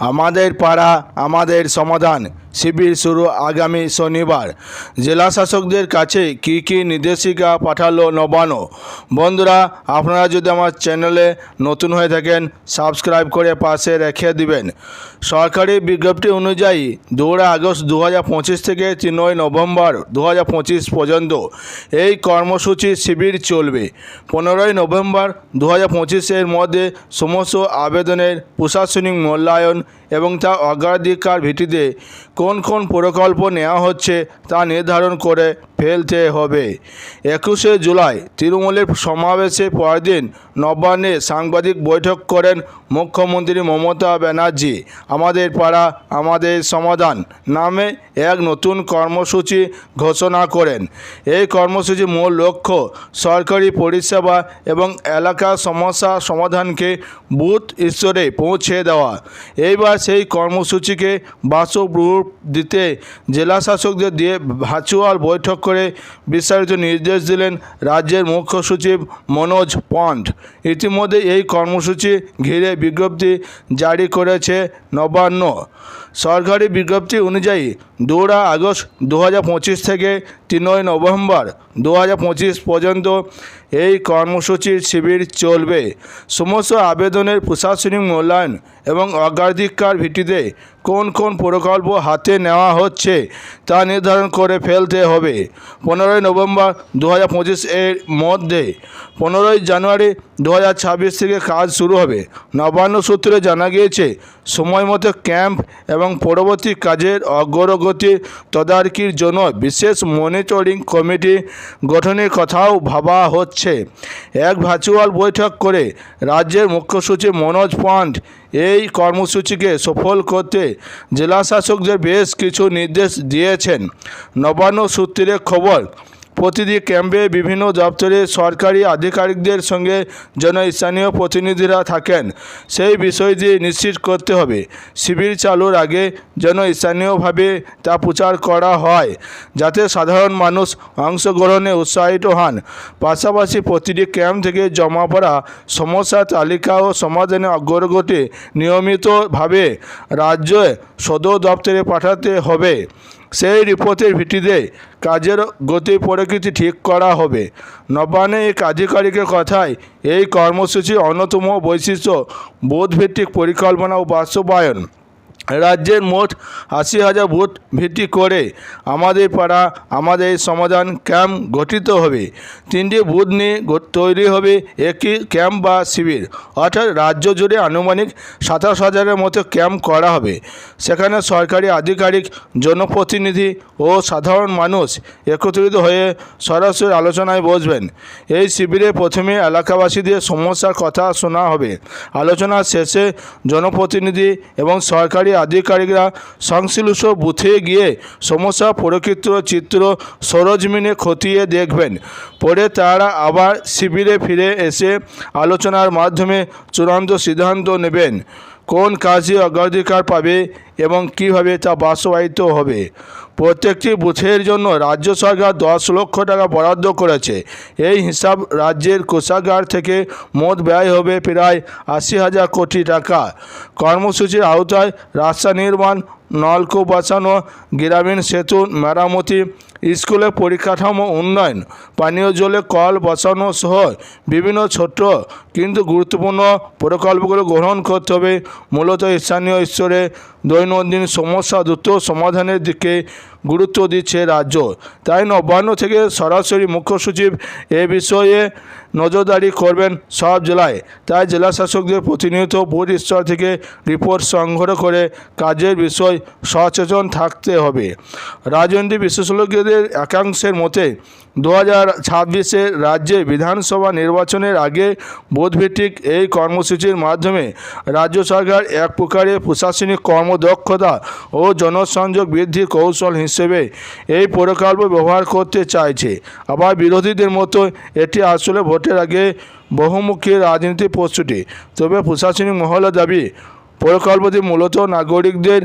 আমাদের পাড়া আমাদের সমাধান। শিবির শুরু আগামী শনিবার। জেলা শাসকদের কাছে কী কী নির্দেশিকা পাঠালো নবান্ন? বন্ধুরা, আপনারা যদি আমার চ্যানেলে নতুন হয়ে থাকেন, সাবস্ক্রাইব করে পাশে রেখে দিবেন। সরকারি বিজ্ঞপ্তি অনুযায়ী দৌড়া আগস্ট দু থেকে তিনই নভেম্বর দু পর্যন্ত এই কর্মসূচি শিবির চলবে। পনেরোই নভেম্বর দু পঁচিশের মধ্যে সমস্ত আবেদনের প্রশাসনিক মূল্যায়ন এবং তা অগ্রাধিকার ভিত্তিতে কোন কোন প্রকল্প নেওয়া হচ্ছে তা নির্ধারণ করে ফেলতে হবে। একুশে জুলাই তৃণমূলের সমাবেশে পরদিন নবান্নে সাংবাদিক বৈঠক করেন মুখ্যমন্ত্রী মমতা ব্যানার্জি। আমাদের পাড়া, আমাদের সমাধান নামে এক নতুন কর্মসূচি ঘোষণা করেন। এই কর্মসূচির মূল লক্ষ্য সরকারি পরিষেবা এবং এলাকার সমস্যা সমাধানকে বুথ স্তরে পৌঁছে দেওয়া। এইবার সেই কর্মসূচিকে বাস্তব রূপ দিতে জেলা শাসকদের দিয়ে ভার্চুয়াল বৈঠক করে বিস্তারিত নির্দেশ দিলেন রাজ্যের মুখ্য সচিব মনোজ পন্ড ইতিমধ্যে এই কর্মসূচি ঘিরে বিজ্ঞপ্তি জারি করেছে নবান্ন। সরকারি বিজ্ঞপ্তি অনুযায়ী দৌড়া আগস্ট দু পঁচিশ থেকে তিনই নভেম্বর দু পঁচিশ পর্যন্ত এই কর্মসূচির শিবির চলবে। সমস্ত আবেদনের প্রশাসনিক মূল্যায়ন এবং অগ্রাধিকার ভিত্তিতে কোন কোন প্রকল্প হাতে নেওয়া হচ্ছে তা নির্ধারণ করে ফেলতে হবে। পনেরোই নভেম্বর দু হাজার পঁচিশ এর মধ্যে পনেরোই জানুয়ারি দু হাজার ছাব্বিশ থেকে কাজ শুরু হবে। নবান্ন সূত্রে জানা গিয়েছে, সময় মতো ক্যাম্প এবং পরবর্তী কাজের অগ্রগতি তদারকির জন্য বিশেষ মনিটরিং কমিটি গঠনের কথাও ভাবা হচ্ছে। এক ভার্চুয়াল বৈঠক করে রাজ্যের মুখ্য সচিব মনোজ পান্ড এই কর্মসূচিকে সফল করতে জেলা শাসকদের বেশ কিছু নির্দেশ দিয়েছেন। নবান্ন সূত্রের খবর প্রতিটি ক্যাম্পে বিভিন্ন দপ্তরের সরকারি আধিকারিকদের সঙ্গে যেন স্থানীয় প্রতিনিধিরা থাকেন। সেই বিষয়টি নিশ্চিত করতে হবে। শিবির চালুর আগে যেন স্থানীয়ভাবে তা প্রচার করা হয়, যাতে সাধারণ মানুষ অংশগ্রহণে উৎসাহিত হন। পাশাপাশি প্রতিটি ক্যাম্প থেকে জমা পড়া সমস্যা তালিকা ও সমাধানে অগ্রগতি নিয়মিতভাবে রাজ্য সদর দপ্তরে পাঠাতে হবে। সেই রিপোর্টের ভিত্তিতে কাজের গতি প্রকৃতি ঠিক করা হবে। নবান্নে এক আধিকারিকের কথায় এই কর্মসূচির অন্যতম বৈশিষ্ট্য বোধভিত্তিক পরিকল্পনা ও বাস্তবায়ন। রাজ্যের মোট আশি হাজার বুথ ভিত্তি করে আমাদের পাড়া, আমাদের সমাধান ক্যাম্প গঠিত হবে। তিনটি বুথ নিয়ে তৈরি হবে একটি ক্যাম্প বা শিবির। অর্থাৎ রাজ্য জুড়ে আনুমানিক সাতাশ হাজারের মতো ক্যাম্প করা হবে। সেখানে সরকারি আধিকারিক, জনপ্রতিনিধি ও সাধারণ মানুষ একত্রিত হয়ে সরাসরি আলোচনায় বসবেন। এই শিবিরে প্রথমে এলাকাবাসীদের সমস্যার কথা শোনা হবে। আলোচনার শেষে জনপ্রতিনিধি এবং সরকারি আধিকারিকরা সংশ্লিষ্ট বুথে গিয়ে সমস্যা প্রকৃত চিত্র সরজমিনে খতিয়ে দেখবেন। পরে তারা আবার শিবিরে ফিরে এসে আলোচনার মাধ্যমে চূড়ান্ত সিদ্ধান্ত নেবেন। কোন কাজে অগ্রাধিকার পাবে এবং কীভাবে তা বাস্তবায়িত হবে? প্রত্যেকটি বুথের জন্য রাজ্য সরকার দশ লক্ষ টাকা বরাদ্দ করেছে। এই হিসাব রাজ্যের কোষাগার থেকে মোট ব্যয় হবে প্রায় আশি হাজার কোটি টাকা। কর্মসূচির আওতায় রাস্তা নির্মাণ নলকূপ বাঁচানো গ্রামীণ সেতু, মেরামতি, স্কুলে পরিকাঠামো উন্নয়ন, পানীয় জলে কল বসানো সহ বিভিন্ন ছোট কিন্তু গুরুত্বপূর্ণ প্রকল্পগুলো গ্রহণ করতে হবে। মূলত স্থানীয় স্তরে দৈনন্দিন সমস্যা দ্রুত সমাধানের দিকে গুরুত্ব দিচ্ছে রাজ্য। তাই নবান্ন থেকে সরাসরি মুখ্য সচিব এ বিষয়ে নজরদারি করবেন সব জেলায়। তাই জেলা শাসকদের প্রতিনিয়ত বুথ স্তর থেকে রিপোর্ট সংগ্রহ করে কাজের বিষয় সচেতন থাকতে হবে। রাজনৈতিক বিশেষজ্ঞদের একাংশের মতে দু হাজার ছাব্বিশে রাজ্যে বিধানসভা নির্বাচনের আগে বোধভিত্তিক এই কর্মসূচির মাধ্যমে রাজ্য সরকার এক প্রকারের প্রশাসনিক কর্মদক্ষতা ও জনসংযোগ বৃদ্ধির কৌশল হিসেবে এই প্রকল্প ব্যবহার করতে চাইছে। আবার বিরোধীদের মতো এটি আসলে ভোটের আগে বহুমুখী রাজনীতি প্রস্তুতি। তবে প্রশাসনিক মহলের দাবি, প্রকল্পটি মূলত নাগরিকদের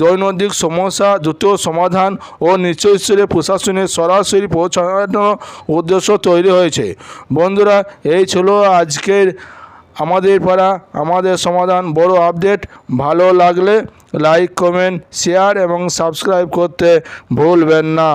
দৈনন্দিন সমস্যা, দ্রুত সমাধান ও নিচস্তরে প্রশাসনের সরাসরি পৌঁছানোর উদ্দেশ্য তৈরি হয়েছে। বন্ধুরা, এই ছিল আজকের আমাদের পাড়া, আমাদের সমাধান। বড় আপডেট, ভালো লাগলে লাইক, কমেন্ট, শেয়ার এবং সাবস্ক্রাইব করতে ভুলবেন না।